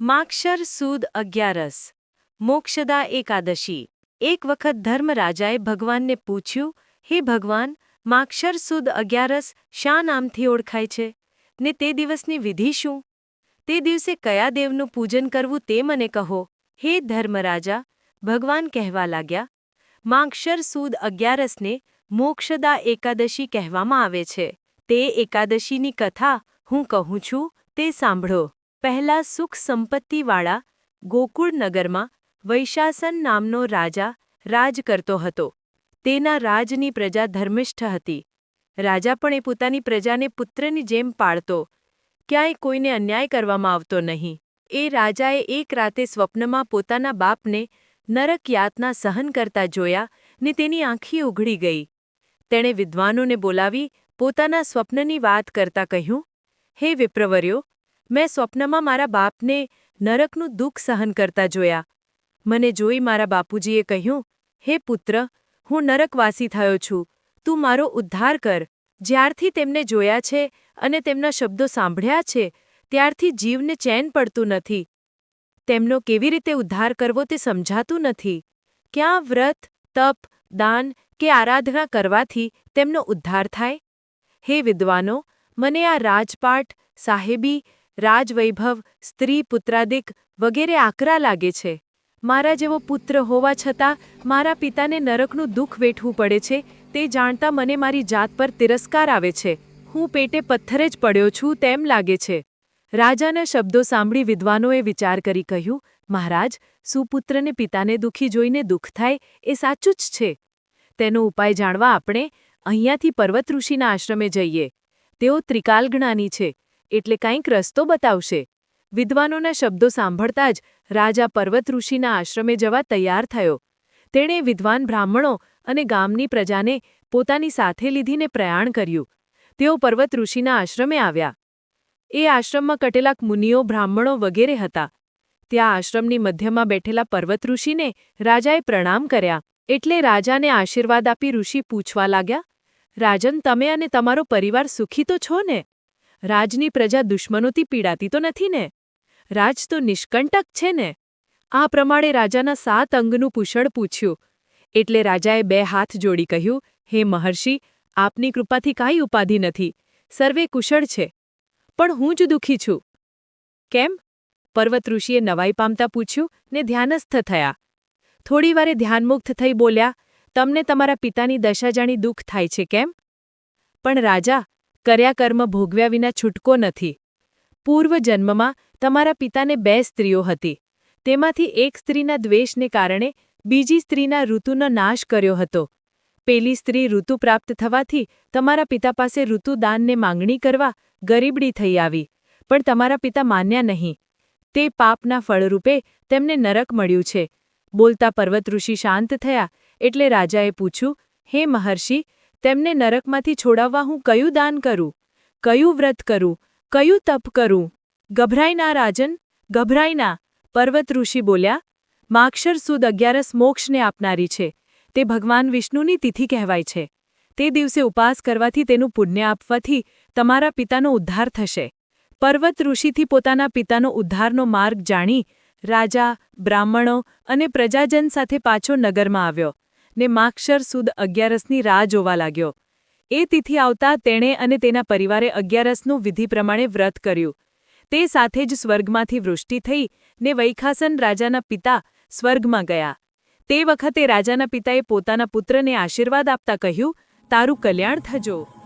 માક્ષર સુદ અગિયારસ. મોક્ષદા એકાદશી. એક વખત ધર્મરાજાએ ભગવાનને પૂછ્યું, હે ભગવાન, માક્ષર સુદ અગિયારસ શા નામથી ઓળખાય છે? ને તે દિવસની વિધિ શું? તે દિવસે કયા દેવનું પૂજન કરવું તે મને કહો. હે ધર્મરાજા, ભગવાન કહેવા લાગ્યા. માક્ષર સુદ અગિયારસને મોક્ષદા એકાદશી કહેવામાં આવે છે. તે એકાદશીની કથા હું કહું છું, તે સાંભળો. પહેલા સુખ સંપત્તિવાળા ગોકુળ નગરમાં વૈશાસન નામનો રાજા રાજ કરતો હતો. તેના રાજની પ્રજા ધર્મિષ્ઠ હતી. રાજા પણ એ પોતાની પ્રજાને પુત્રની જેમ પાળતો. ક્યાંય કોઈને અન્યાય કરવામાં આવતો નહીં. એ રાજાએ એક રાતે સ્વપ્નમાં પોતાના બાપને નરક યાતના સહન કરતા જોયા ને તેની આંખી ઉઘડી ગઈ. તેણે વિદ્વાનોને બોલાવી પોતાના સ્વપ્નની વાત કરતા કહ્યું, હે વિપ્રવર્યો મેં સ્વપ્નમાં મારા બાપને નરકનું દુઃખ સહન કરતા જોયા. મને જોઈ મારા બાપુજીએ કહ્યું, હે પુત્ર, હું નરકવાસી થયો છું. તું મારો ઉદ્ધાર કર. જ્યારથી તેમને જોયા છે અને તેમના શબ્દો સાંભળ્યા છે, ત્યારથી જીવને ચેન પડતું નથી. તેમનો કેવી રીતે ઉદ્ધાર કરવો તે સમજાતું નથી. ક્યાં વ્રત, તપ, દાન કે આરાધના કરવાથી તેમનો ઉદ્ધાર થાય? હે વિદ્વાનો, મને આ રાજપાટ, સાહેબી રાજવૈભવ, સ્ત્રી પુત્રાદિક વગેરે આકરા લાગે છે. મારા જેવો પુત્ર હોવા છતાં મારા પિતાને નરકનું દુઃખ વેઠવું પડે છે, તે જાણતા મને મારી જાત પર તિરસ્કાર આવે છે. હું પેટે પથ્થરે જ પડ્યો છું તેમ લાગે છે. રાજાના શબ્દો સાંભળી વિદ્વાનોએ વિચાર કરી કહ્યું, મહારાજ, સુપુત્રને પિતાને દુઃખી જોઈને દુઃખ થાય એ સાચું જ છે. તેનો ઉપાય જાણવા આપણે અહીંયાથી પર્વત ઋષિના આશ્રમે જઈએ. તેઓ ત્રિકાલગણાની છે. એટલે કંઈક રસ્તો બતાવશે. વિદ્વાનોના શબ્દો સાંભળતા જ રાજા પર્વત ઋષિના આશ્રમે જવા તૈયાર થયો. તેણે વિદ્વાન બ્રાહ્મણો અને ગામની પ્રજાને પોતાની સાથે લીધીને પ્રયાણ કર્યું. તેઓ પર્વત ઋષિના આશ્રમે આવ્યા. એ આશ્રમમાં કટેલાક મુનિઓ, બ્રાહ્મણો વગેરે હતા. ત્યાં આશ્રમની મધ્યમાં બેઠેલા પર્વત ઋષિને રાજાએ પ્રણામ કર્યા. એટલે રાજાને આશીર્વાદ આપી ઋષિ પૂછવા લાગ્યા, રાજન, તમે અને તમારો પરિવાર સુખી તો છો ને? રાજની પ્રજા દુશ્મનોથી પીડાતી તો નથી ને? રાજ તો નિષ્કંટક છે ને? આ પ્રમાણે રાજાના સાત અંગનું પુષણ પૂછ્યું. એટલે રાજાએ બે હાથ જોડી કહ્યું, હે મહર્ષિ, આપની કૃપાથી કાંઈ ઉપાધિ નથી. સર્વે કુશળ છે. પણ હું જ દુઃખી છું. કેમ? પર્વત ઋષિએ નવાઈ પામતા પૂછ્યું ને ધ્યાનસ્થ થયા. થોડીવારે ધ્યાનમુક્ત થઈ બોલ્યા, તમને તમારા પિતાની દશા જાણી દુઃખ થાય છે કેમ? પણ રાજા કર્યા કર્મ ભોગવ્યા વિના છૂટકો નથી. પૂર્વ જન્મમાં તમારા પિતાને બે સ્ત્રીઓ હતી. તેમાંથી એક સ્ત્રીના દ્વેષને કારણે બીજી સ્ત્રીના ઋતુનો નાશ કર્યો હતો. પેલી સ્ત્રી ઋતુ પ્રાપ્ત થવાથી તમારા પિતા પાસે ઋતુદાનને માંગણી કરવા ગરીબડી થઈ આવી, પણ તમારા પિતા માન્યા નહીં. તે પાપના ફળરૂપે તેમને નરક મળ્યું છે. બોલતા પર્વત ઋષિ શાંત થયા એટલે રાજાએ પૂછ્યું, હે મહર્ષિ તેમને નરકમાંથી છોડાવવા હું કયું દાન કરું? કયું વ્રત કરું? કયું તપ કરું? ગભરાઈના રાજન ગભરાઈના પર્વત ઋષિ બોલ્યા, માક્ષર સુદ અગિયારસ મોક્ષને આપનારી છે. તે ભગવાન વિષ્ણુની તિથિ કહેવાય છે. તે દિવસે ઉપાસ કરવાથી તેનું પુણ્ય આપવાથી તમારા પિતાનો ઉદ્ધાર થશે. પર્વત ઋષિથી પોતાના પિતાનો ઉદ્ધારનો માર્ગ જાણી, રાજા, બ્રાહ્મણો અને પ્રજાજન સાથે પાછો નગરમાં આવ્યો. ને માક્ષર સુદ અગિયારસની રાહ જોવા લાગ્યો. એ તિથિ આવતા તેણે અને તેના પરિવારે અગિયારસનું વિધિ પ્રમાણે વ્રત કર્યું. તે સાથે જ સ્વર્ગમાંથી વૃષ્ટિ થઈ ને વૈખાસન રાજાના પિતા સ્વર્ગમાં ગયા. તે વખતે રાજાના પિતાએ પોતાના પુત્રને આશીર્વાદ આપતા કહ્યું, તારું કલ્યાણ થજો.